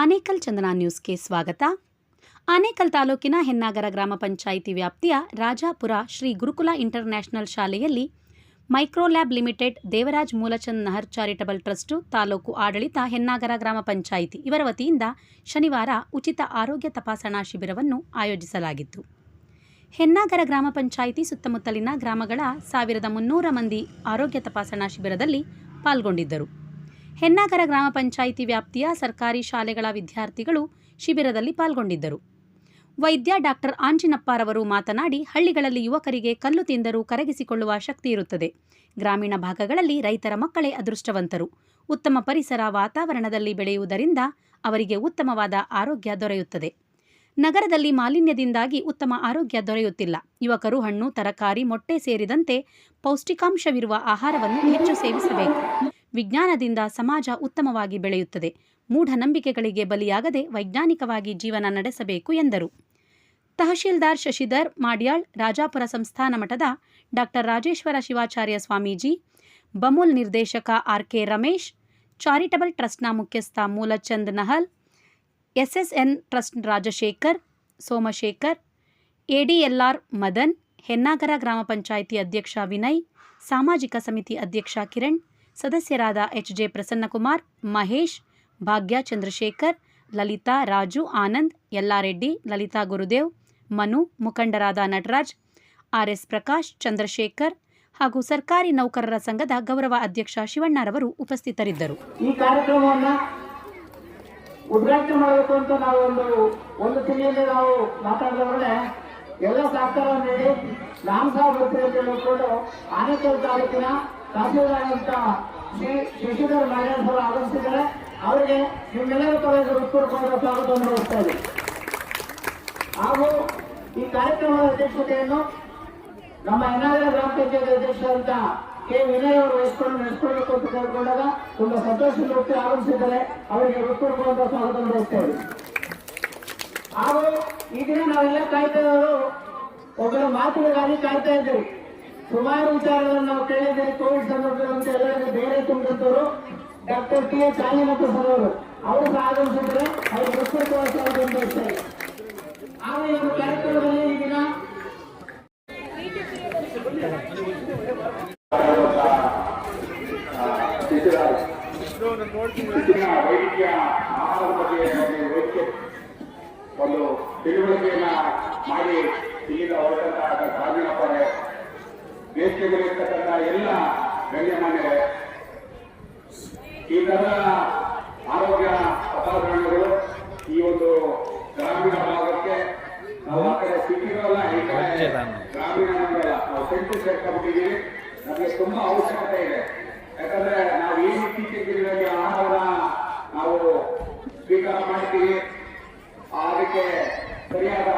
ಆನೇಕಲ್ ಚಂದನ ನ್ಯೂಸ್ಗೆ ಸ್ವಾಗತ. ಆನೇಕಲ್ ತಾಲೂಕಿನ ಹೆನ್ನಾಗರ ಗ್ರಾಮ ಪಂಚಾಯಿತಿ ವ್ಯಾಪ್ತಿಯ ರಾಜಾಪುರ ಶ್ರೀ ಗುರುಕುಲ ಇಂಟರ್ನ್ಯಾಷನಲ್ ಶಾಲೆಯಲ್ಲಿ Microlab limited, Devaraj Moolchand Nahar charitable trust, taluk ಆಡಳಿತ ಹೆನ್ನಾಗರ ಗ್ರಾಮ ಪಂಚಾಯಿತಿ ಇವರ ವತಿಯಿಂದ ಶನಿವಾರ ಉಚಿತ ಆರೋಗ್ಯ ತಪಾಸಣಾ ಶಿಬಿರವನ್ನು ಆಯೋಜಿಸಲಾಗಿತ್ತು. ಹೆನ್ನಾಗರ ಗ್ರಾಮ ಪಂಚಾಯಿತಿ ಸುತ್ತಮುತ್ತಲಿನ ಗ್ರಾಮಗಳ ಸಾವಿರದ ಮುನ್ನೂರ ಮಂದಿ ಆರೋಗ್ಯ ತಪಾಸಣಾ ಶಿಬಿರದಲ್ಲಿ ಪಾಲ್ಗೊಂಡಿದ್ದರು. ಹೆನ್ನಾಗರ ಗ್ರಾಮ ಪಂಚಾಯಿತಿ ವ್ಯಾಪ್ತಿಯ ಸರ್ಕಾರಿ ಶಾಲೆಗಳ ವಿದ್ಯಾರ್ಥಿಗಳು ಶಿಬಿರದಲ್ಲಿ ಪಾಲ್ಗೊಂಡಿದ್ದರು. ವೈದ್ಯ ಡಾಕ್ಟರ್ ಆಂಜಿನಪ್ಪರವರು ಮಾತನಾಡಿ, ಹಳ್ಳಿಗಳಲ್ಲಿ ಯುವಕರಿಗೆ ಕಲ್ಲು ತಿಂದರೂ ಕರಗಿಸಿಕೊಳ್ಳುವ ಶಕ್ತಿ ಇರುತ್ತದೆ. ಗ್ರಾಮೀಣ ಭಾಗಗಳಲ್ಲಿ ರೈತರ ಮಕ್ಕಳೇ ಅದೃಷ್ಟವಂತರು. ಉತ್ತಮ ಪರಿಸರ ವಾತಾವರಣದಲ್ಲಿ ಬೆಳೆಯುವುದರಿಂದ ಅವರಿಗೆ ಉತ್ತಮವಾದ ಆರೋಗ್ಯ ದೊರೆಯುತ್ತದೆ. ನಗರದಲ್ಲಿ ಮಾಲಿನ್ಯದಿಂದಾಗಿ ಉತ್ತಮ ಆರೋಗ್ಯ ದೊರೆಯುತ್ತಿಲ್ಲ. ಯುವಕರು ಹಣ್ಣು, ತರಕಾರಿ, ಮೊಟ್ಟೆ ಸೇರಿದಂತೆ ಪೌಷ್ಟಿಕಾಂಶವಿರುವ ಆಹಾರವನ್ನು ಹೆಚ್ಚು ಸೇವಿಸಬೇಕು. ವಿಜ್ಞಾನದಿಂದ ಸಮಾಜ ಉತ್ತಮವಾಗಿ ಬೆಳೆಯುತ್ತದೆ. ಮೂಢನಂಬಿಕೆಗಳಿಗೆ ಬಲಿಯಾಗದೆ ವೈಜ್ಞಾನಿಕವಾಗಿ ಜೀವನ ನಡೆಸಬೇಕು ಎಂದರು. ತಹಶೀಲ್ದಾರ್ ಶಶಿಧರ್ ಮಾಡ್ಯಾಳ್, ರಾಜಾಪುರ ಸಂಸ್ಥಾನ ಮಠದ ಡಾಕ್ಟರ್ ರಾಜೇಶ್ವರ ಶಿವಾಚಾರ್ಯ ಸ್ವಾಮೀಜಿ, ಬಮೂಲ್ ನಿರ್ದೇಶಕ ಆರ್. ಕೆ. ರಮೇಶ್, ಚಾರಿಟಬಲ್ ಟ್ರಸ್ಟ್ನ ಮುಖ್ಯಸ್ಥ Moolchand Nahal, SSN trust Rajashekar, Somashekar ADLR Madan Hennagara ಗ್ರಾಮ ಪಂಚಾಯಿತಿ ಅಧ್ಯಕ್ಷ ವಿನಯ್, ಸಾಮಾಜಿಕ ಸಮಿತಿ ಅಧ್ಯಕ್ಷ ಕಿರಣ್ ಸದಸ್ಯರಾದ ಎಚ್ ಜೆ ಪ್ರಸನ್ನಕುಮಾರ್, ಮಹೇಶ್, ಭಾಗ್ಯ ಚಂದ್ರಶೇಖರ್, ಲಲಿತಾ, ರಾಜು, ಆನಂದ್, ಯಲ್ಲಾರೆಡ್ಡಿ, ಲಲಿತಾ ಗುರುದೇವ್, ಮನು, ಮುಖಂಡರಾದ ನಟರಾಜ್ ಆರ್ಎಸ್ ಪ್ರಕಾಶ್, ಚಂದ್ರಶೇಖರ್ ಹಾಗೂ ಸರ್ಕಾರಿ ನೌಕರರ ಸಂಘದ ಗೌರವ ಅಧ್ಯಕ್ಷ ಶಿವಣ್ಣರವರು ಉಪಸ್ಥಿತರಿದ್ದರು. ಈ ಕಾರ್ಯಕ್ರಮವನ್ನು ಉದ್ಘಾಟನೆ ಮಾಡಬೇಕು ಅಂತ ನಾವು ಒಂದು ಒಂದು ತಿಂಗಳಲ್ಲಿ ನಾವು ಮಾತಾಡಿದವರೇ ಎಲ್ಲ ಸಹಕಾರ ನೀಡಿ ನಾಮ ಸಾಹೇಬ್ ಅಂತ ಹೇಳಿಕೊಂಡು ಆನೇಕಲ್ ತಾಲೂಕಿನ ತಹಸೀಲ್ದಾರ್ ಶ್ರೀ ಶಶಿಧರ್ ನಾರಾಯಣ ಅವರು ಆಗಮಿಸಿದ್ದಾರೆ ಅವರಿಗೆ ನಿಮ್ಮೆಲ್ಲರ ಪರವಾಗಿ ಹೃತ್ಪೂರ್ವಕವಾದ ಸ್ವಾಗತವನ್ನು ನೀಡುತ್ತಾ ಇದೆ. ಹಾಗೂ ಈ ಕಾರ್ಯಕ್ರಮದ ಅಧ್ಯಕ್ಷತೆಯನ್ನು ನಮ್ಮ ಹೆನ್ನಾಗರ ಗ್ರಾಮ ಪಂಚಾಯತ್ ಅಧ್ಯಕ್ಷರಾದಂತ ಕೆ. ವಿನಯ್ ಅವರು ವಹಿಸ್ಕೊಂಡು ನಡೆಸ್ಕೊಳ್ಬೇಕು ಅಂತ ಕೇಳಿಕೊಂಡಾಗ ತುಂಬಾ ಸಂತೋಷದ ವ್ಯಕ್ತಿ ಆಗಮಿಸಿದ್ದಾರೆ ಅವರಿಗೆ ಹೃತ್ಪೂರ್ವಕವಾದ ಸ್ವಾಗತ ನೀಡುತ್ತೇವೆ ಹಾಗೂ ಈ ದಿನ ನಾವೆಲ್ಲ ಕಾಯ್ತಾ ಇರೋರು ಒಬ್ಬರ ಮಾತುಗಳಿಗಾಗಿ ಕಾಯ್ತಾ ಇದ್ದೀವಿ. ಸುಮಾರು ವಿಚಾರಗಳನ್ನು ನಾವು ಕೇಳಿದ್ದೇವೆ ಕೋವಿಡ್ ಸಂದರ್ಭದಲ್ಲಿ ಎಲ್ಲರಿಗೂ ಬೇರೆ ತುಂಬಿದ್ದವರು ಡಾಕ್ಟರ್ ಟಿ ಚಾಲಿ ಮತ್ತು ಸರ್ ಅವರು. ಸಹ ಆಗಮಿಸಿದ್ರೆ ಅವರು ಪ್ರಸ್ತುತವಾಗಿ ಒಂದು ಕಾರ್ಯಕ್ರಮದಲ್ಲಿ ಈಗಿನ ವೈದ್ಯಕೀಯ ಆಹಾರದ ಬಗ್ಗೆ ಒಂದು ತಿಳುವಳಿಕೆಯನ್ನ ಮಾಡಿ, ಇಲ್ಲಿಂದ ಹೊರಟಂತಹ ದೇಶದಲ್ಲಿರ್ತಕ್ಕಂಥ ಎಲ್ಲ ಗಣ್ಯಮಾನ್ಯರೇ ಈ ತರ ಆರೋಗ್ಯ ತಪಾಸಣೆಗಳು ಈ ಒಂದು ಗ್ರಾಮೀಣ ಭಾಗಕ್ಕೆ ನಾವು ಆ ಕಡೆ ಸಿಟಿಗಳಲ್ಲ ಈ ಕಡೆ ಗ್ರಾಮೀಣ ನಾವು ಸೆಂಟ್ರಲ್ ಸೇರ್ಕೊಂಡ್ಬಿಟ್ಟಿದ್ದೀವಿ. ನಮಗೆ ತುಂಬಾ ಅವಶ್ಯಕತೆ ಇದೆ. ಯಾಕಂದ್ರೆ ನಾವು ಏನು ಇತ್ತೀಚೆಗೆ ಆಹಾರ ನಾವು ಸ್ವೀಕಾರ ಮಾಡ್ತೀವಿ ಅದಕ್ಕೆ ಸರಿಯಾದ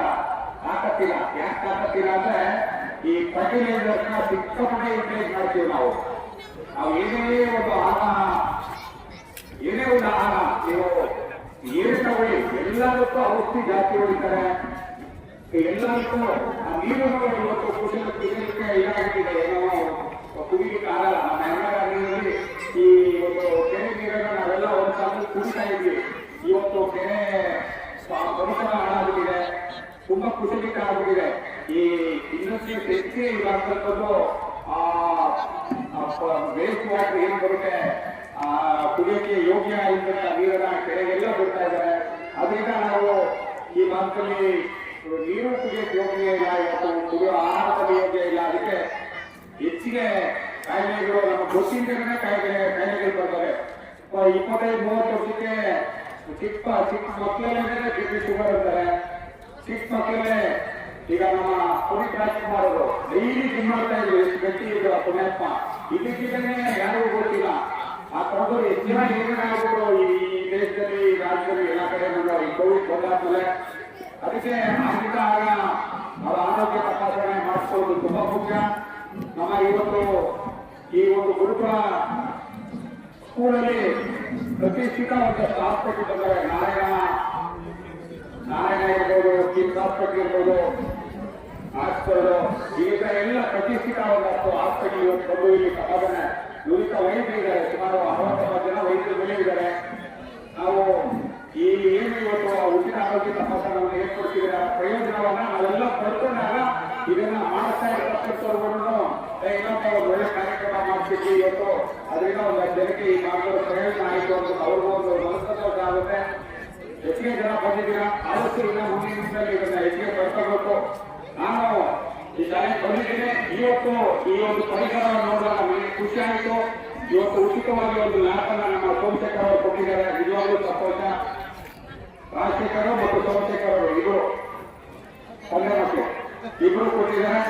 ತಾಕತ್ತಿಲ್ಲ. ಯಾಕೆ ತಾಕತ್ತಿಲ್ಲ ಅಂದ್ರೆ ಈ ಫರ್ಟಿಲೈಸರ್ಸ್ನ ಸಿಕ್ಕಾಪಟ್ಟೆ ಯೂಟಿಲೈಸ್ ಮಾಡ್ತೀವಿ ನಾವು. ನಾವು ಏನೇ ಒಂದು ಆಹಾರ, ಏನೇ ಒಂದು ಆಹಾರ ನೀವು ಏನು ತಗೊಳ್ಳಿ ಎಲ್ಲದಕ್ಕೂ ಔಷಧಿ ಜಾಸ್ತಿ ಹೊಡಿತಾರೆ. ಎಲ್ಲದಕ್ಕೂ ಆ ನೀರನ್ನು ಇವತ್ತು ಕುಡಿಯಲು ಕುಡಿಯಲಿಕ್ಕೆ ಏನಾಗುತ್ತಿದೆ ಏನೋ ಕುಡಿಯಲಿಕ್ಕೆ ಆಗಲ್ಲ. ನಮ್ಮ ಹೆಣ್ಣರ ನೀರಲ್ಲಿ ಈ ಒಂದು ಕೆರೆ ನೀರನ್ನು ನಾವೆಲ್ಲ ಒಂದು ಸಾಲ ಕುಡಿತಾ ಇದ್ವಿ. ಇವತ್ತು ಕೆರೆ ಪರಿಸರ ಹಾಳಾಗ್ಬಿಟ್ಟಿದೆ ತುಂಬಾ ಕುಸಿಲಿಕ್ಕೆ ಆಗ್ಬಿಟ್ಟಿದೆ. ಈ ಇಂಡಸ್ಟ್ರಿ ಹೆಚ್ಚು ಇರುವಂತದ್ದು ಆ ವೇಸ್ಟ್ ವಾಟರ್ ಏನ್ ಬರುತ್ತೆ, ಆ, ಕುಡಿಯೋಕೆ ಯೋಗ್ಯ ಇದ್ದಂತ ನೀರನ್ನ ಕೆರೆಗೆಲ್ಲ ಬಿಡ್ತಾ ಇದ್ದಾರೆ. ಅದರಿಂದ ನಾವು ಈ ಭಾಗದಲ್ಲಿ ನೀರು ಕುಡಿಯೋಕೆ ಯೋಗ್ಯ ಇಲ್ಲ, ಇವತ್ತು ಕುಡಿಯೋ ಆಹಾರದಲ್ಲಿ ಯೋಗ್ಯ ಇಲ್ಲ. ಅದಕ್ಕೆ ಹೆಚ್ಚಿಗೆ ಕಾಯಿಲೆಗಳು, ನಮ್ಮ ಗೊತ್ತಿಲ್ಲದೇ ಕಾಯಿಲೆ, ಕಾಯಿಲೆಗಳು ಬರ್ತವೆ ಇಪ್ಪತ್ತೈದು, ಮೂವತ್ತು ವರ್ಷಕ್ಕೆ ಚಿಕ್ಕ ಚಿಕ್ಕ ಮಕ್ಕಳಲ್ಲೇ ಕಿಡ್ನಿ ಶುಗರ್ ಅಂತಾರೆ. ಚಿಕ್ಕ ಮಕ್ಕಳಲ್ಲೇ ಈಗ ನಮ್ಮ ಪುನೀತ್ ರಾಜ್ಕುಮಾರ್ ಅವರು ಡೈಲಿ ಜಿಮ್ ಮಾಡ್ತಾ ಇದ್ರು ಎಷ್ಟು ಗಟ್ಟಿ ಇದ್ರು ಆ ಪುಣ್ಯಾತ್ಮ ಇದಕ್ಕಿದ್ದಂಗೆ ಯಾರಿಗೂ ಗೊತ್ತಿಲ್ಲ. ಆ ತರದಲ್ಲಿ ಹೆಚ್ಚಿನ ಏನೇನಾಗ್ಬಿಟ್ಟು ಈ ದೇಶದಲ್ಲಿ ರಾಜ್ಯದಲ್ಲಿ ಎಲ್ಲ ಕಡೆ ಬಂದ್ರು ಈ ಕೋವಿಡ್ ಬಂದಾದ್ಮೇಲೆ ಅದಕ್ಕೆ ಆಗಿದ್ದ ಆಗ ಅವರ ಆರೋಗ್ಯ ತಪಾಸಣೆ ಮಾಡಿಸೋದು ತುಂಬಾ ಮುಖ್ಯ. ನಮ್ಮ ಇವತ್ತು ಈ ಒಂದು ಗುರುಕುಲ ಸ್ಕೂಲಲ್ಲಿ ಪ್ರತಿಷ್ಠಿತ ಒಂದು ಸ್ಟಾಫ್ ಕೊಟ್ಟಿದ್ದಾರೆ ನಾರಾಯಣ ನಾರಾಯಣ ಇರ್ಬೋದು ಕಿಮ್ಸ್ ಹಾಸ್ಪಿಟಲ್ ಹಾಸ್ಪಿಟಲ್ ಈಗ ಎಲ್ಲ ಪ್ರತಿಷ್ಠಿತ ಒಂದು ಹಾಸ್ಪಿಟಲ್ ಇವತ್ತು ಬಂದು ಇಲ್ಲಿ ಸಮಾಧಾನ. ನುರಿತ ವೈದ್ಯರು ಇದ್ದಾರೆ, ಸುಮಾರು ಅರವತ್ತೊಂಬತ್ತು ಜನ ವೈದ್ಯರು ಬೆಳೆದಿದ್ದಾರೆ ನಾವು ಈ ಏನು ಇವತ್ತು ಉಚಿತ ಆರೋಗ್ಯ ತಪಾಸಣೆಯನ್ನು ಏರ್ಪಡಿಸಿದ್ರೆ ಆ ಪ್ರಯೋಜನವನ್ನ ನಾವೆಲ್ಲ ಪಡ್ಕೊಂಡಾಗ ಇದನ್ನ ಮಾಡ್ತಾ ಇರ್ತಕ್ಕಂಥವ್ರುಗಳನ್ನು ಇನ್ನೊಂದು ಒಳ್ಳೆ ಕಾರ್ಯಕ್ರಮ ಮಾಡ್ತಿದ್ವಿ ಇವತ್ತು. ಅದರಿಂದ ಒಂದು ಜನಕ್ಕೆ ಈ ಮಾಡಿರೋ ಪ್ರಯೋಜನ ಆಯಿತು ಅಂತ ಅವ್ರಿಗೂ ಒಂದು ಮನಸ್ಸಂತೋಷ ಆಗುತ್ತೆ. ಹೆಚ್ಚಿಗೆ ಜನ ಬಂದಿದ್ದೀರಾ ಆದಷ್ಟು ಇನ್ನ ಮುಂದಿನ ಇದನ್ನ ಹೆಚ್ಚಿಗೆ ಪಡ್ಕೋಬೇಕು. ನಾನು ಈ ಶಾಲೆಗೆ ಬಂದಿದ್ದೇನೆ ಇವತ್ತು ಈ ಒಂದು ಪರಿಸರವನ್ನು ನೋಡಿದಾಗ ನನಗೆ ಖುಷಿ ಆಯಿತು. ಇವತ್ತು ಉಚಿತವಾಗಿ ಒಂದು ಲ್ಯಾಪನ್ನ ನಮ್ಮ ಸೋಮಶೇಖರ್ ಅವರು ಕೊಟ್ಟಿದ್ದಾರೆ. ನಿಜವಾಗ್ಲೂ ಸಂತೋಷ. ರಾಜಶೇಖರ್ ಮತ್ತು ಸೋಮಶೇಖರ್ ಅವರು ಇಬ್ಬರು ತಂದೆ ಮಕ್ಕಳು ಇಬ್ಬರು ಕೊಟ್ಟಿದ್ದಾರೆ.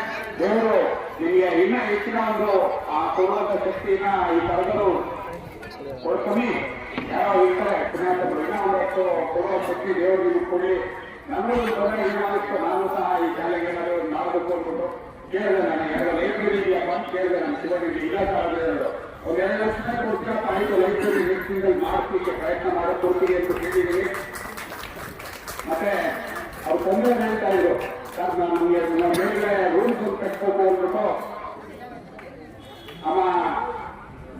ದೇವರು ನಿಮಗೆ ಇನ್ನ ಹೆಚ್ಚಿನ ಒಂದು, ಆ ಕೊಡುವಂತ ಶಕ್ತಿಯನ್ನ ಈ ತರಗರು ಕೊಡ್ತೀನಿ. ಯಾರೋ ಇರ್ತಾರೆ ಪುಣ್ಯಾತ್ಮರು ಇನ್ನೂ ಒಂದಷ್ಟು ಕೊಡುವ ಶಕ್ತಿ ದೇವರು ನಿಮಗೆ ಕೊಡಲಿ. ನಮಗೂ ತೊಂದರೆ ಏನಾಗುತ್ತೆ ನಾನು ಸಹ ಈ ಶಾಲೆಗೆ ಏನಾದ್ರು ಮಾಡಬೇಕು ಅಂದ್ಬಿಟ್ಟು ಕೇಳಿದೆ ನಾನು. ಎರಡು ಲೈಬ್ರರಿ ಅಂತ ಕೇಳಿದೆ ನಮ್ಮ ಶಿವನಿಗೆ ಇಲ್ಲ ಸಾವಿರದ ಒಂದು ಎರಡು ಲಕ್ಷ ಕೊಡ್ತೀರಪ್ಪ ಆಯ್ತು ಲೈಬ್ರರಿ ತಿಂಗಳು ಮಾಡಿಸ್ಲಿಕ್ಕೆ ಪ್ರಯತ್ನ ಮಾಡೋ ಕೊಡ್ತೀನಿ ಅಂತ ಕೇಳಿದ್ದೀನಿ. ಮತ್ತೆ ಅವ್ರು ತೊಂದರೆ ಹೇಳ್ತಾ ಇದ್ರು. ಸರ್, ನಾನು ನಮಗೆ ನಮ್ಮ ಮೇಲೆ ರೂಲ್ಸ್ ಒಂದು ಕಟ್ಬೇಕು ಅಂದ್ಬಿಟ್ಟು ಅಮ್ಮ,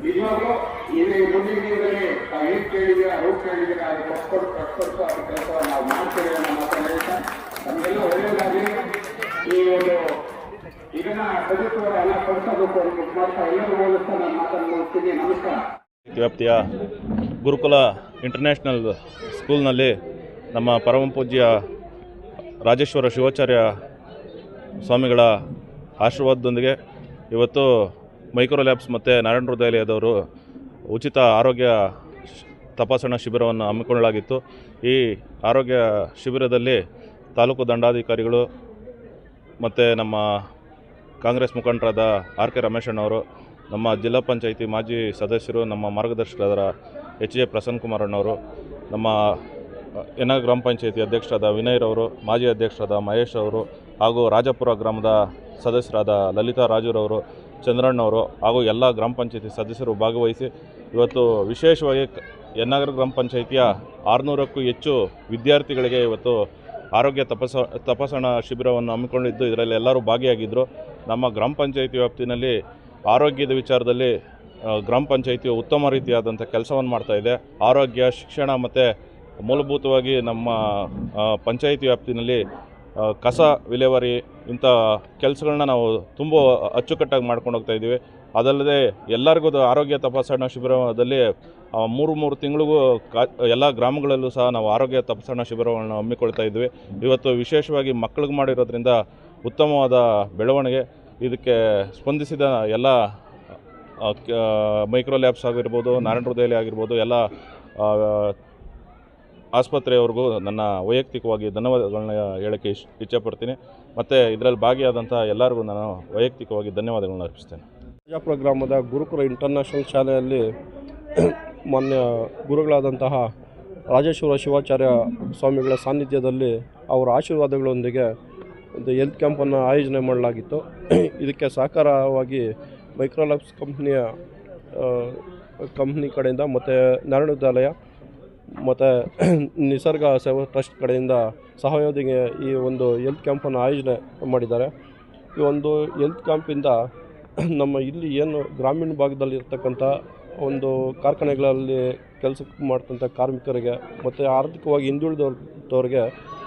ನಿಜವಾಗ್ಲೂ ಇಲ್ಲಿ ಮುಂದಿನ ದಿನದಲ್ಲಿ ತಾವು ಏನ್ ಕೇಳಿದ್ರೆ ರೂಟ್ ಅದು ಕಟ್ಕೊಂಡು ಕಟ್ಕೊಟ್ಟು ಅದ್ರ ಕೆಲಸ ನಾವು ಮಾಡ್ತೇವೆ ಅನ್ನೋ ಮಾತನ್ನ ಹೇಳ್ತಾ ನಮಗೆಲ್ಲ ಒಳ್ಳೆಯದಾಗಲಿ ಈ ಒಂದು ಇದನ್ನ ಸದಸ್ಯರು ಎಲ್ಲ ಕೊಡಿಸಬೇಕು ಅಂತ ಮಾಡ್ತಾ ಎಲ್ಲರೂ ಹೋಲಿಸ್ತಾ ನಾನು ಮಾತನ್ನು ಮುಗಿಸ್ತೀನಿ ನಮಸ್ಕಾರ ವ್ಯಾಪ್ತಿಯ ಗುರುಕುಲ ಇಂಟರ್ನ್ಯಾಷನಲ್ ಸ್ಕೂಲ್ನಲ್ಲಿ ನಮ್ಮ ಪರಮ ಪೂಜ್ಯ ರಾಜೇಶ್ವರ ಶಿವಾಚಾರ್ಯ ಸ್ವಾಮಿಗಳ ಆಶೀರ್ವಾದದೊಂದಿಗೆ ಇವತ್ತು ಮೈಕ್ರೋ ಲ್ಯಾಬ್ಸ್ ಮತ್ತು ನಾರಾಯಣ ಹೃದಯಾಲಯದವರು ಉಚಿತ ಆರೋಗ್ಯ ತಪಾಸಣಾ ಶಿಬಿರವನ್ನು ಹಮ್ಮಿಕೊಳ್ಳಲಾಗಿತ್ತು. ಈ ಆರೋಗ್ಯ ಶಿಬಿರದಲ್ಲಿ ತಾಲೂಕು ದಂಡಾಧಿಕಾರಿಗಳು ಮತ್ತು ನಮ್ಮ ಕಾಂಗ್ರೆಸ್ ಮುಖಂಡರಾದ ಆರ್ ಕೆ ರಮೇಶಣ್ಣವರು ನಮ್ಮ ಜಿಲ್ಲಾ ಪಂಚಾಯಿತಿ ಮಾಜಿ ಸದಸ್ಯರು, ನಮ್ಮ ಮಾರ್ಗದರ್ಶಕರಾದ ಎಚ್ ಜೆ ಪ್ರಸನ್ನ ಕುಮಾರಣ್ಣವರು ನಮ್ಮ ಎನ ಗ್ರಾಮ ಪಂಚಾಯಿತಿ ಅಧ್ಯಕ್ಷರಾದ ವಿನಯ್ರವರು ಮಾಜಿ ಅಧ್ಯಕ್ಷರಾದ ಮಹೇಶ್ ಅವರು ಹಾಗೂ ರಾಜಪುರ ಗ್ರಾಮದ ಸದಸ್ಯರಾದ ಲಲಿತಾ ರಾಜುರವರು ಚಂದ್ರಣ್ಣವರು ಹಾಗೂ ಎಲ್ಲ ಗ್ರಾಮ ಪಂಚಾಯಿತಿ ಸದಸ್ಯರು ಭಾಗವಹಿಸಿ ಇವತ್ತು ವಿಶೇಷವಾಗಿ ಎನ್ನಗರ ಗ್ರಾಮ ಪಂಚಾಯಿತಿಯ ಆರುನೂರಕ್ಕೂ ಹೆಚ್ಚು ವಿದ್ಯಾರ್ಥಿಗಳಿಗೆ ಇವತ್ತು ಆರೋಗ್ಯ ತಪಾಸ ತಪಾಸಣಾ ಶಿಬಿರವನ್ನು ಹಮ್ಮಿಕೊಂಡಿದ್ದು ಇದರಲ್ಲಿ ಎಲ್ಲರೂ ಭಾಗಿಯಾಗಿದ್ದರು ನಮ್ಮ ಗ್ರಾಮ ಪಂಚಾಯಿತಿ ವ್ಯಾಪ್ತಿನಲ್ಲಿ ಆರೋಗ್ಯದ ವಿಚಾರದಲ್ಲಿ ಗ್ರಾಮ ಪಂಚಾಯಿತಿಯು ಉತ್ತಮ ರೀತಿಯಾದಂಥ ಕೆಲಸವನ್ನು ಮಾಡ್ತಾ ಇದೆ. ಆರೋಗ್ಯ, ಶಿಕ್ಷಣ ಮತ್ತು ಮೂಲಭೂತವಾಗಿ ನಮ್ಮ ಪಂಚಾಯಿತಿ ವ್ಯಾಪ್ತಿನಲ್ಲಿ ಕಸ ವಿಲೇವಾರಿ ಇಂಥ ಕೆಲಸಗಳನ್ನ ನಾವು ತುಂಬ ಅಚ್ಚುಕಟ್ಟಾಗಿ ಮಾಡ್ಕೊಂಡು ಹೋಗ್ತಾ ಇದ್ದೀವಿ. ಅದಲ್ಲದೆ ಎಲ್ಲರಿಗೂ ಆರೋಗ್ಯ ತಪಾಸಣಾ ಶಿಬಿರದಲ್ಲಿ ಮೂರು ಮೂರು ತಿಂಗಳಿಗೂ ಕಾ, ಎಲ್ಲ ಗ್ರಾಮಗಳಲ್ಲೂ ಸಹ ನಾವು ಆರೋಗ್ಯ ತಪಾಸಣಾ ಶಿಬಿರಗಳನ್ನು ಹಮ್ಮಿಕೊಳ್ತಾ ಇದ್ವಿ. ಇವತ್ತು ವಿಶೇಷವಾಗಿ ಮಕ್ಕಳಿಗೆ ಮಾಡಿರೋದ್ರಿಂದ ಉತ್ತಮವಾದ ಬೆಳವಣಿಗೆ. ಇದಕ್ಕೆ ಸ್ಪಂದಿಸಿದ ಎಲ್ಲ ಮೈಕ್ರೋ ಲ್ಯಾಬ್ಸ್ ಆಗಿರ್ಬೋದು, ನಾರಾಯಣ ಹೃದಯಲಿ ಆಗಿರ್ಬೋದು, ಎಲ್ಲ ಆಸ್ಪತ್ರೆಯವ್ರಿಗೂ ನನ್ನ ವೈಯಕ್ತಿಕವಾಗಿ ಧನ್ಯವಾದಗಳನ್ನ ಹೇಳೋಕ್ಕೆ ಇಷ್ಟ ಇಚ್ಛೆಪಡ್ತೀನಿ. ಮತ್ತು ಇದರಲ್ಲಿ ಭಾಗಿಯಾದಂಥ ಎಲ್ಲರಿಗೂ ನಾನು ವೈಯಕ್ತಿಕವಾಗಿ ಧನ್ಯವಾದಗಳನ್ನ ಅರ್ಪಿಸ್ತೇನೆ. ಬಿಜಾಪುರ ಗ್ರಾಮದ ಗುರುಕುಲ ಇಂಟರ್ನ್ಯಾಷನಲ್ ಶಾಲೆಯಲ್ಲಿ ಮಾನ್ಯ ಗುರುಗಳಾದಂತಹ ರಾಜೇಶ್ವರ ಶಿವಾಚಾರ್ಯ ಸ್ವಾಮಿಗಳ ಸಾನ್ನಿಧ್ಯದಲ್ಲಿ ಅವರ ಆಶೀರ್ವಾದಗಳೊಂದಿಗೆ ಒಂದು ಹೆಲ್ತ್ ಕ್ಯಾಂಪನ್ನು ಆಯೋಜನೆ ಮಾಡಲಾಗಿತ್ತು. ಇದಕ್ಕೆ ಸಹಕಾರವಾಗಿ ಮೈಕ್ರೋಲಾಬ್ಸ್ ಕಂಪ್ನಿಯ ಕಂಪ್ನಿ ಕಡೆಯಿಂದ ಮತ್ತು ನಾರಾಯಣ ವಿದ್ಯಾಲಯ ಮತ್ತು ನಿಸರ್ಗ ಸೇವಾ ಟ್ರಸ್ಟ್ ಕಡೆಯಿಂದ ಸಹಯೋಗಿಗೆ ಈ ಒಂದು ಹೆಲ್ತ್ ಕ್ಯಾಂಪನ್ನು ಆಯೋಜನೆ ಮಾಡಿದ್ದಾರೆ. ಈ ಒಂದು ಹೆಲ್ತ್ ಕ್ಯಾಂಪಿಂದ ನಮ್ಮ ಇಲ್ಲಿ ಏನು ಗ್ರಾಮೀಣ ಭಾಗದಲ್ಲಿ ಇರ್ತಕ್ಕಂಥ ಒಂದು ಕಾರ್ಖಾನೆಗಳಲ್ಲಿ ಕೆಲಸ ಮಾಡ್ತಂಥ ಕಾರ್ಮಿಕರಿಗೆ ಮತ್ತು ಆರ್ಥಿಕವಾಗಿ ಹಿಂದುಳಿದವ್ರಿಗೆ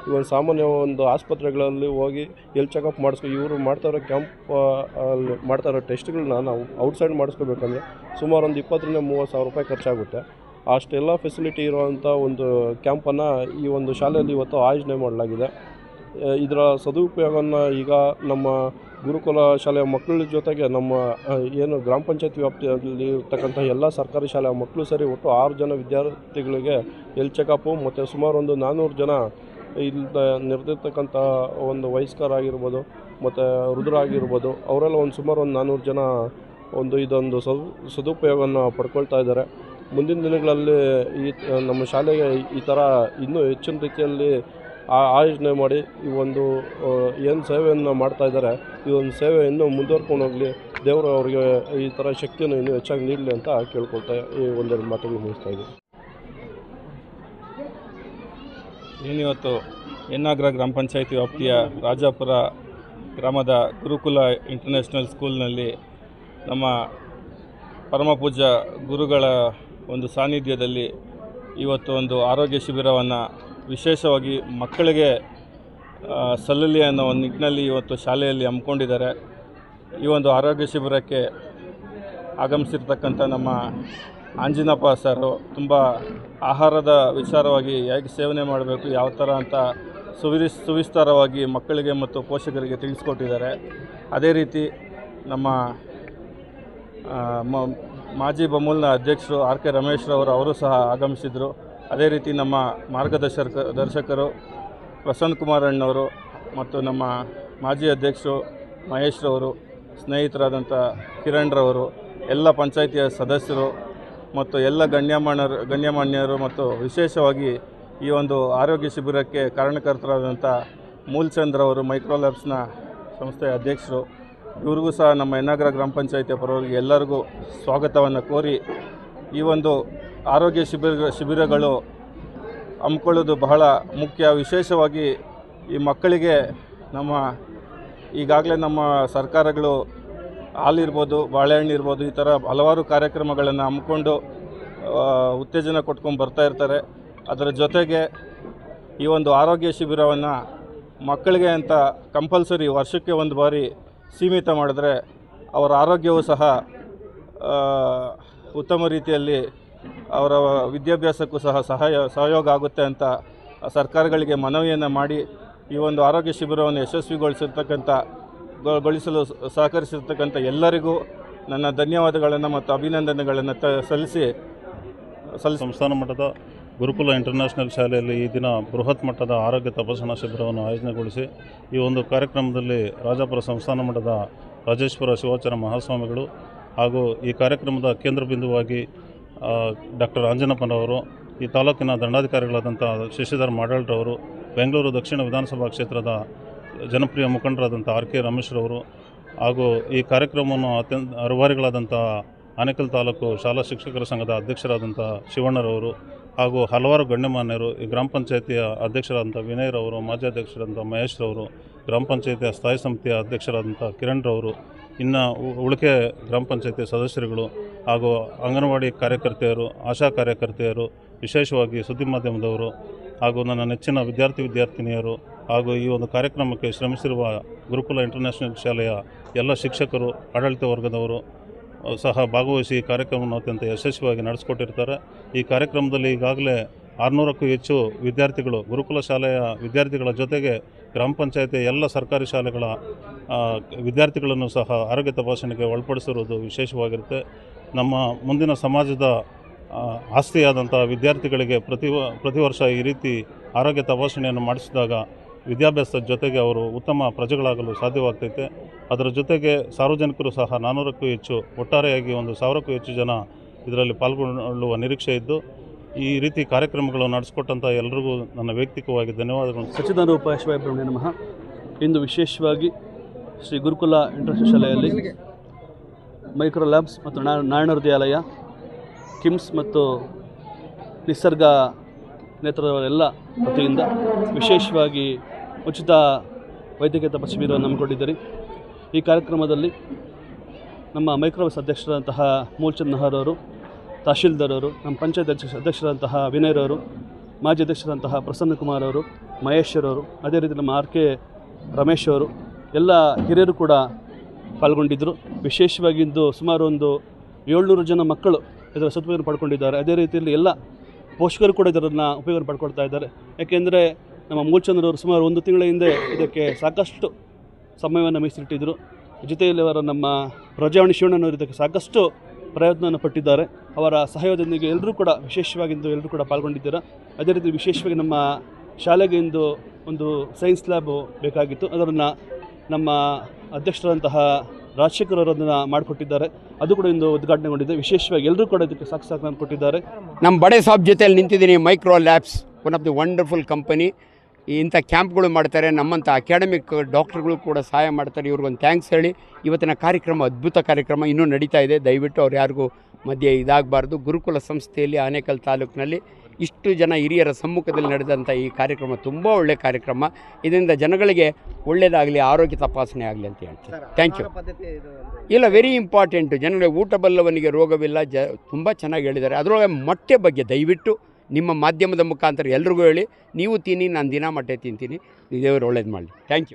ಈ ಒಂದು ಸಾಮಾನ್ಯ ಒಂದು ಆಸ್ಪತ್ರೆಗಳಲ್ಲಿ ಹೋಗಿ ಎಲ್ ಚೆಕಪ್ ಮಾಡಿಸ್ಕೊ, ಇವರು ಮಾಡ್ತಾ ಇರೋ ಕ್ಯಾಂಪ್ ಅಲ್ಲಿ ಮಾಡ್ತಾ ಇರೋ ಟೆಸ್ಟ್ಗಳನ್ನ ನಾವು ಔಟ್ಸೈಡ್ ಮಾಡಿಸ್ಕೋಬೇಕಂದ್ರೆ ಸುಮಾರು ಒಂದು ಇಪ್ಪತ್ತರಿಂದ ಮೂವತ್ತು ಸಾವಿರ ರೂಪಾಯಿ ಖರ್ಚಾಗುತ್ತೆ. ಅಷ್ಟೆಲ್ಲ ಫೆಸಿಲಿಟಿ ಇರುವಂಥ ಒಂದು ಕ್ಯಾಂಪನ್ನು ಈ ಒಂದು ಶಾಲೆಯಲ್ಲಿ ಇವತ್ತು ಆಯೋಜನೆ ಮಾಡಲಾಗಿದೆ. ಇದರ ಸದುಪಯೋಗವನ್ನು ಈಗ ನಮ್ಮ ಗುರುಕುಲ ಶಾಲೆಯ ಮಕ್ಕಳ ಜೊತೆಗೆ ನಮ್ಮ ಏನು ಗ್ರಾಮ ಪಂಚಾಯತ್ ವ್ಯಾಪ್ತಿಯಲ್ಲಿ ಇರ್ತಕ್ಕಂಥ ಎಲ್ಲ ಸರ್ಕಾರಿ ಶಾಲೆಯ ಮಕ್ಕಳು ಸೇರಿ ಒಟ್ಟು ಆರು ಜನ ವಿದ್ಯಾರ್ಥಿಗಳಿಗೆ ಎಲ್ ಚೆಕಪ್ಪು ಮತ್ತು ಸುಮಾರು ಒಂದು ನಾನ್ನೂರು ಜನ ಇಲ್ಲಿ ನಿರ್ದಿರ್ತಕ್ಕಂಥ ಒಂದು ವಯಸ್ಕರಾಗಿರ್ಬೋದು ಮತ್ತು ವೃದ್ಧರ ಆಗಿರ್ಬೋದು, ಅವರೆಲ್ಲ ಒಂದು ಸುಮಾರು ಒಂದು ನಾನ್ನೂರು ಜನ ಒಂದು ಇದೊಂದು ಸದು, ಸದುಪಯೋಗವನ್ನು ಪಡ್ಕೊಳ್ತಾ ಇದ್ದಾರೆ. ಮುಂದಿನ ದಿನಗಳಲ್ಲಿ ಈ ನಮ್ಮ ಶಾಲೆಗೆ ಈ ಥರ ಇನ್ನೂ ಹೆಚ್ಚಿನ ರೀತಿಯಲ್ಲಿ ಆಯೋಜನೆ ಮಾಡಿ ಈ ಒಂದು ಏನು ಸೇವೆಯನ್ನು ಮಾಡ್ತಾ ಇದ್ದಾರೆ, ಈ ಒಂದು ಸೇವೆ ಇನ್ನೂ ಮುಂದುವರ್ಕೊಂಡು ಹೋಗಲಿ, ದೇವರು ಅವರಿಗೆ ಈ ಥರ ಶಕ್ತಿಯನ್ನು ಇನ್ನೂ ಹೆಚ್ಚಾಗಿ ನೀಡಲಿ ಅಂತ ಕೇಳ್ಕೊಳ್ತಾ ಈ ಒಂದೆರಡು ಮಾತುಗಳು ಮುಗಿಸ್ತಾ ಇದ್ದೀನಿ. ಏನಿವತ್ತು ಎನ್ನಾಗ್ರ ಗ್ರಾಮ ಪಂಚಾಯಿತಿ ವ್ಯಾಪ್ತಿಯ ರಾಜಾಪುರ ಗ್ರಾಮದ ಗುರುಕುಲ ಇಂಟರ್ನ್ಯಾಷನಲ್ ಸ್ಕೂಲ್ನಲ್ಲಿ ನಮ್ಮ ಪರಮಪೂಜ್ಯ ಗುರುಗಳ ಒಂದು ಸಾನ್ನಿಧ್ಯದಲ್ಲಿ ಇವತ್ತು ಒಂದು ಆರೋಗ್ಯ ಶಿಬಿರವನ್ನು ವಿಶೇಷವಾಗಿ ಮಕ್ಕಳಿಗೆ ಸಲ್ಲಲಿ ಅನ್ನೋ ಒಂದು ನಿಟ್ಟಿನಲ್ಲಿ ಇವತ್ತು ಶಾಲೆಯಲ್ಲಿ ಹಮ್ಮಿಕೊಂಡಿದ್ದಾರೆ. ಈ ಒಂದು ಆರೋಗ್ಯ ಶಿಬಿರಕ್ಕೆ ಆಗಮಿಸಿರ್ತಕ್ಕಂಥ ನಮ್ಮ ಆಂಜಿನಪ್ಪ ಸರು ತುಂಬ ಆಹಾರದ ವಿಚಾರವಾಗಿ ಹೇಗೆ ಸೇವನೆ ಮಾಡಬೇಕು, ಯಾವ ಥರ ಅಂತ ಸುವಿರಿ, ಸುವಿಸ್ತಾರವಾಗಿ ಮಕ್ಕಳಿಗೆ ಮತ್ತು ಪೋಷಕರಿಗೆ ತಿಳಿಸ್ಕೊಟ್ಟಿದ್ದಾರೆ. ಅದೇ ರೀತಿ ನಮ್ಮ ಮಾಜಿ ಬಮೂಲ್ನ ಅಧ್ಯಕ್ಷರು ಆರ್ ಕೆ ರಮೇಶ್ರವರು ಅವರು ಸಹ ಆಗಮಿಸಿದರು. ಅದೇ ರೀತಿ ನಮ್ಮ ಮಾರ್ಗದರ್ಶಕ, ದರ್ಶಕರು ಪ್ರಸನ್ನ ಕುಮಾರ್ ಅಣ್ಣವರು ಮತ್ತು ನಮ್ಮ ಮಾಜಿ ಅಧ್ಯಕ್ಷರು ಮಹೇಶ್ರವರು, ಸ್ನೇಹಿತರಾದಂಥ ಕಿರಣ್ರವರು, ಎಲ್ಲ ಪಂಚಾಯಿತಿಯ ಸದಸ್ಯರು ಮತ್ತು ಎಲ್ಲ ಗಣ್ಯಮಾನ್ಯರು ಗಣ್ಯಮಾನ್ಯರು ಮತ್ತು ವಿಶೇಷವಾಗಿ ಈ ಒಂದು ಆರೋಗ್ಯ ಶಿಬಿರಕ್ಕೆ ಕಾರಣಕರ್ತರಾದಂಥ ಮೂಲ್ಚಂದ್ರವರು ಮೈಕ್ರೋಲ್ಯಾಬ್ಸ್ನ ಸಂಸ್ಥೆಯ ಅಧ್ಯಕ್ಷರು. ಇವ್ರಿಗೂ ಸಹ ನಮ್ಮ ಯನ್ನಾಗರ ಗ್ರಾಮ ಪಂಚಾಯಿತಿ ಪರವಾಗಿ ಎಲ್ಲರಿಗೂ ಸ್ವಾಗತವನ್ನು ಕೋರಿ ಈ ಒಂದು ಆರೋಗ್ಯ ಶಿಬಿರ ಶಿಬಿರಗಳು ಹಮ್ಮಿಕೊಳ್ಳೋದು ಬಹಳ ಮುಖ್ಯ. ವಿಶೇಷವಾಗಿ ಈ ಮಕ್ಕಳಿಗೆ ನಮ್ಮ ಈಗಾಗಲೇ ನಮ್ಮ ಸರ್ಕಾರಗಳು ಹಾಲಿರ್ಬೋದು ಬಾಳೆಹಣ್ಣು ಇರ್ಬೋದು, ಈ ಥರ ಹಲವಾರು ಕಾರ್ಯಕ್ರಮಗಳನ್ನು ಹಮ್ಮಿಕೊಂಡು ಉತ್ತೇಜನ ಕೊಟ್ಕೊಂಡು ಬರ್ತಾ ಇರ್ತಾರೆ. ಅದರ ಜೊತೆಗೆ ಈ ಒಂದು ಆರೋಗ್ಯ ಶಿಬಿರವನ್ನು ಮಕ್ಕಳಿಗೆ ಅಂತ ಕಂಪಲ್ಸರಿ ವರ್ಷಕ್ಕೆ ಒಂದು ಬಾರಿ ಸೀಮಿತ ಮಾಡಿದ್ರೆ ಅವರ ಆರೋಗ್ಯವೂ ಸಹ ಉತ್ತಮ ರೀತಿಯಲ್ಲಿ ಅವರ ವಿದ್ಯಾಭ್ಯಾಸಕ್ಕೂ ಸಹ ಸಹಾಯ, ಸಹಯೋಗ ಆಗುತ್ತೆ ಅಂತ ಸರ್ಕಾರಗಳಿಗೆ ಮನವಿಯನ್ನು ಮಾಡಿ ಈ ಒಂದು ಆರೋಗ್ಯ ಶಿಬಿರವನ್ನು ಯಶಸ್ವಿಗೊಳಿಸಿರ್ತಕ್ಕಂಥ, ಗೊಳಿಸಲು ಸಹಕರಿಸಿರ್ತಕ್ಕಂಥ ಎಲ್ಲರಿಗೂ ನನ್ನ ಧನ್ಯವಾದಗಳನ್ನು ಮತ್ತು ಅಭಿನಂದನೆಗಳನ್ನು ತ, ಸಲ್ಲಿಸಿ ಸಲ್ಲಿಸಿ ಸಂಸ್ಥಾನ ಮಟ್ಟದ ಗುರುಕುಲ ಇಂಟರ್ನ್ಯಾಷನಲ್ ಶಾಲೆಯಲ್ಲಿ ಈ ದಿನ ಬೃಹತ್ ಮಟ್ಟದ ಆರೋಗ್ಯ ತಪಾಸಣಾ ಶಿಬಿರವನ್ನು ಆಯೋಜನೆಗೊಳಿಸಿ ಈ ಒಂದು ಕಾರ್ಯಕ್ರಮದಲ್ಲಿ ರಾಜಾಪುರ ಸಂಸ್ಥಾನ ಮಠದ ರಾಜೇಶ್ವರ ಶಿವಾಚಾರ ಮಹಾಸ್ವಾಮಿಗಳು ಹಾಗೂ ಈ ಕಾರ್ಯಕ್ರಮದ ಕೇಂದ್ರ ಬಿಂದುವಾಗಿ ಡಾಕ್ಟರ್ ಅಂಜನಪ್ಪನವರು ಈ ತಾಲೂಕಿನ ದಂಡಾಧಿಕಾರಿಗಳಾದಂಥ ಶಶಿಧರ್ ಮಾಡಾಳ್ರವರು, ಬೆಂಗಳೂರು ದಕ್ಷಿಣ ವಿಧಾನಸಭಾ ಕ್ಷೇತ್ರದ ಜನಪ್ರಿಯ ಮುಖಂಡರಾದಂಥ ಆರ್ ಕೆ ರಮೇಶ್ರವರು ಹಾಗೂ ಈ ಕಾರ್ಯಕ್ರಮವನ್ನು ಅತ್ಯಂತ ಅರುವಾರಿಗಳಾದಂಥ ಆನೇಕಲ್ ತಾಲೂಕು ಶಾಲಾ ಶಿಕ್ಷಕರ ಸಂಘದ ಅಧ್ಯಕ್ಷರಾದಂಥ ಶಿವಣ್ಣರವರು ಹಾಗೂ ಹಲವಾರು ಗಣ್ಯಮಾನ್ಯರು ಈ ಗ್ರಾಮ ಪಂಚಾಯತಿಯ ಅಧ್ಯಕ್ಷರಾದಂಥ ವಿನಯ್ರವರು ಮಾಜಿ ಅಧ್ಯಕ್ಷರಾದಂಥ ಮಹೇಶ್ರವರು ಗ್ರಾಮ ಪಂಚಾಯತಿಯ ಸ್ಥಾಯಿ ಸಮಿತಿಯ ಅಧ್ಯಕ್ಷರಾದಂಥ ಕಿರಣ್ರವರು ಇನ್ನು ಉಳಿಕೆ ಗ್ರಾಮ ಪಂಚಾಯತಿ ಸದಸ್ಯರುಗಳು ಹಾಗೂ ಅಂಗನವಾಡಿ ಕಾರ್ಯಕರ್ತೆಯರು, ಆಶಾ ಕಾರ್ಯಕರ್ತೆಯರು, ವಿಶೇಷವಾಗಿ ಸುದ್ದಿ ಮಾಧ್ಯಮದವರು ಹಾಗೂ ನನ್ನ ನೆಚ್ಚಿನ ವಿದ್ಯಾರ್ಥಿ ವಿದ್ಯಾರ್ಥಿನಿಯರು ಹಾಗೂ ಈ ಒಂದು ಕಾರ್ಯಕ್ರಮಕ್ಕೆ ಶ್ರಮಿಸಿರುವ ಗುರುಕುಲ ಇಂಟರ್ನ್ಯಾಷನಲ್ ಶಾಲೆಯ ಎಲ್ಲ ಶಿಕ್ಷಕರು, ಆಡಳಿತ ವರ್ಗದವರು ಸಹ ಭಾಗವಹಿಸಿ ಈ ಕಾರ್ಯಕ್ರಮವನ್ನು ಅತ್ಯಂತ ಯಶಸ್ವಿಯಾಗಿ ನಡೆಸಿಕೊಟ್ಟಿರ್ತಾರೆ. ಈ ಕಾರ್ಯಕ್ರಮದಲ್ಲಿ ಈಗಾಗಲೇ ಆರುನೂರಕ್ಕೂ ಹೆಚ್ಚು ವಿದ್ಯಾರ್ಥಿಗಳು, ಗುರುಕುಲ ಶಾಲೆಯ ವಿದ್ಯಾರ್ಥಿಗಳ ಜೊತೆಗೆ ಗ್ರಾಮ ಪಂಚಾಯತಿಯ ಎಲ್ಲ ಸರ್ಕಾರಿ ಶಾಲೆಗಳ ವಿದ್ಯಾರ್ಥಿಗಳನ್ನು ಸಹ ಆರೋಗ್ಯ ತಪಾಸಣೆಗೆ ಒಳಪಡಿಸಿರುವುದು ವಿಶೇಷವಾಗಿರುತ್ತೆ. ನಮ್ಮ ಮುಂದಿನ ಸಮಾಜದ ಆಸ್ತಿಯಾದಂಥ ವಿದ್ಯಾರ್ಥಿಗಳಿಗೆ ಪ್ರತಿ ಪ್ರತಿ ವರ್ಷ ಈ ರೀತಿ ಆರೋಗ್ಯ ತಪಾಸಣೆಯನ್ನು ಮಾಡಿಸಿದಾಗ ವಿದ್ಯಾಭ್ಯಾಸದ ಜೊತೆಗೆ ಅವರು ಉತ್ತಮ ಪ್ರಜೆಗಳಾಗಲು ಸಾಧ್ಯವಾಗ್ತೈತೆ. ಅದರ ಜೊತೆಗೆ ಸಾರ್ವಜನಿಕರು ಸಹ ನಾನ್ನೂರಕ್ಕೂ ಹೆಚ್ಚು ಒಟ್ಟಾರೆಯಾಗಿ ಒಂದು ಸಾವಿರಕ್ಕೂ ಹೆಚ್ಚು ಜನ ಇದರಲ್ಲಿ ಪಾಲ್ಗೊಳ್ಳುವ ನಿರೀಕ್ಷೆ ಇದ್ದು, ಈ ರೀತಿ ಕಾರ್ಯಕ್ರಮಗಳು ನಡೆಸಿಕೊಟ್ಟಂಥ ಎಲ್ಲರಿಗೂ ನನ್ನ ವೈಯಕ್ತಿಕವಾಗಿ ಧನ್ಯವಾದಗಳು. ಸಚ್ಚಿದಾನೂಪ ಶಿವಾಬ್ರಹ್ಮಣ್ಯ ನಮಃ. ಇಂದು ವಿಶೇಷವಾಗಿ ಶ್ರೀ ಗುರುಕುಲ ಇಂಟರ್ನ್ಯಾಷನಲ್ ಶಾಲೆಯಲ್ಲಿ ಮೈಕ್ರೋ ಲ್ಯಾಬ್ಸ್ ಮತ್ತು ನಾರಾಯಣ ಹೃದಯಾಲಯ ಕಿಮ್ಸ್ ಮತ್ತು ನಿಸರ್ಗ ನೇತ್ರದವರೆಲ್ಲ ವತಿಯಿಂದ ವಿಶೇಷವಾಗಿ ಉಚಿತ ವೈದ್ಯಕೀಯ ತಪಾಸ ಶಿಬಿರವನ್ನು ಈ ಕಾರ್ಯಕ್ರಮದಲ್ಲಿ ನಮ್ಮ ಮೈಕ್ರೋವೇಸ್ ಅಧ್ಯಕ್ಷರಾದಂತಹ ಮೂಲ್ಚಂದ್ ನಹರ್ ಅವರು, ತಹಶೀಲ್ದಾರ್ ಅವರು, ನಮ್ಮ ಪಂಚಾಯತ್ ಅಧ್ಯಕ್ಷ ಅಧ್ಯಕ್ಷರಾದಂತಹ ವಿನಯ್ರವರು ಮಾಜಿ ಅಧ್ಯಕ್ಷರಾದಂತಹ ಪ್ರಸನ್ನ ಕುಮಾರ್ ಅವರು ಮಹೇಶ್ವರವರು ಅದೇ ರೀತಿ ನಮ್ಮ ಆರ್ ಕೆ ರಮೇಶ್ ಅವರು, ಎಲ್ಲ ಹಿರಿಯರು ಕೂಡ ಪಾಲ್ಗೊಂಡಿದ್ದರು. ವಿಶೇಷವಾಗಿ ಇಂದು ಸುಮಾರು ಒಂದು ಏಳ್ನೂರು ಜನ ಮಕ್ಕಳು ಇದರ ಸದುಪಯೋಗ ಪಡ್ಕೊಂಡಿದ್ದಾರೆ. ಅದೇ ರೀತಿಯಲ್ಲಿ ಎಲ್ಲ ಪೋಷಕರು ಕೂಡ ಇದರನ್ನು ಉಪಯೋಗ ಪಡ್ಕೊಳ್ತಾ ಇದ್ದಾರೆ. ಯಾಕೆಂದರೆ ನಮ್ಮ ಮೂಲ್ಚಂದ್ರವರು ಸುಮಾರು ಒಂದು ತಿಂಗಳ ಹಿಂದೆ ಇದಕ್ಕೆ ಸಾಕಷ್ಟು ಸಮಯವನ್ನು ಮೀಸಲಿಟ್ಟಿದ್ದರು ಜೊತೆಯಲ್ಲಿ ಅವರ ನಮ್ಮ ಪ್ರಜಾವಣಿ ಶಿವಣ್ಣನವರು ಇದಕ್ಕೆ ಸಾಕಷ್ಟು ಪ್ರಯತ್ನವನ್ನು ಪಟ್ಟಿದ್ದಾರೆ. ಅವರ ಸಹಾಯದೊಂದಿಗೆ ಎಲ್ಲರೂ ಕೂಡ ವಿಶೇಷವಾಗಿ ಇಂದು ಎಲ್ಲರೂ ಕೂಡ ಪಾಲ್ಗೊಂಡಿದ್ದೀರಾ. ಅದೇ ರೀತಿ ವಿಶೇಷವಾಗಿ ನಮ್ಮ ಶಾಲೆಗೆ ಇಂದು ಒಂದು ಸೈನ್ಸ್ ಲ್ಯಾಬ್ ಬೇಕಾಗಿತ್ತು. ಅದನ್ನು ನಮ್ಮ ಅಧ್ಯಕ್ಷರಾದಂತಹ ರಾಜಶೇಖರ್ ಅವರು ಅದನ್ನು ಮಾಡಿಕೊಟ್ಟಿದ್ದಾರೆ. ಅದು ಕೂಡ ಇಂದು ಉದ್ಘಾಟನೆಗೊಂಡಿದೆ. ವಿಶೇಷವಾಗಿ ಎಲ್ಲರೂ ಕೂಡ ಇದಕ್ಕೆ ಸಾಕು ಸಾಕು ಕೊಟ್ಟಿದ್ದಾರೆ. ನಮ್ಮ ಬಡೆ ಸಾಬ್ ಜೊತೆಯಲ್ಲಿ ನಿಂತಿದ್ದೀನಿ micro labs one of the wonderful company ಇಂಥ ಕ್ಯಾಂಪ್ಗಳು ಮಾಡ್ತಾರೆ ನಮ್ಮಂಥ ಅಕಾಡೆಮಿಕ್ ಡಾಕ್ಟ್ರುಗಳು ಕೂಡ ಸಹಾಯ ಮಾಡ್ತಾರೆ. ಇವ್ರಿಗೊಂದು ಥ್ಯಾಂಕ್ಸ್ ಹೇಳಿ ಇವತ್ತಿನ ಕಾರ್ಯಕ್ರಮ ಅದ್ಭುತ ಕಾರ್ಯಕ್ರಮ ಇನ್ನೂ ನಡೀತಾ ಇದೆ. ದಯವಿಟ್ಟು ಅವ್ರು ಯಾರಿಗೂ ಮಧ್ಯೆ ಇದಾಗಬಾರ್ದು. ಗುರುಕುಲ ಸಂಸ್ಥೆಯಲ್ಲಿ ಆನೇಕಲ್ ತಾಲೂಕಿನಲ್ಲಿ ಇಷ್ಟು ಜನ ಹಿರಿಯರ ಸಮ್ಮುಖದಲ್ಲಿ ನಡೆದಂಥ ಈ ಕಾರ್ಯಕ್ರಮ ತುಂಬ ಒಳ್ಳೆಯ ಕಾರ್ಯಕ್ರಮ. ಇದರಿಂದ ಜನಗಳಿಗೆ ಒಳ್ಳೆಯದಾಗಲಿ ಆರೋಗ್ಯ ತಪಾಸಣೆ ಆಗಲಿ ಅಂತ ಹೇಳ್ತೀನಿ. ಥ್ಯಾಂಕ್ ಯು ಇಲ್ಲ ವೆರಿ ಇಂಪಾರ್ಟೆಂಟು ಜನಗಳಿಗೆ ಊಟ ಬಲ್ಲವನಿಗೆ ರೋಗವಿಲ್ಲ ಜ ತುಂಬ ಚೆನ್ನಾಗಿ ಹೇಳಿದ್ದಾರೆ. ಅದರೊಳಗೆ ಮೊಟ್ಟೆ ಬಗ್ಗೆ ದಯವಿಟ್ಟು ನಿಮ್ಮ ಮಾಧ್ಯಮದ ಮುಖಾಂತರ ಎಲ್ರಿಗೂ ಹೇಳಿ, ನೀವು ತಿನ್ನಿ, ನಾನು ದಿನ ಮಟ್ಟೆ ತಿಂತೀನಿ. ದೇವರು ಒಳ್ಳೇದು ಮಾಡಲಿ. Thank you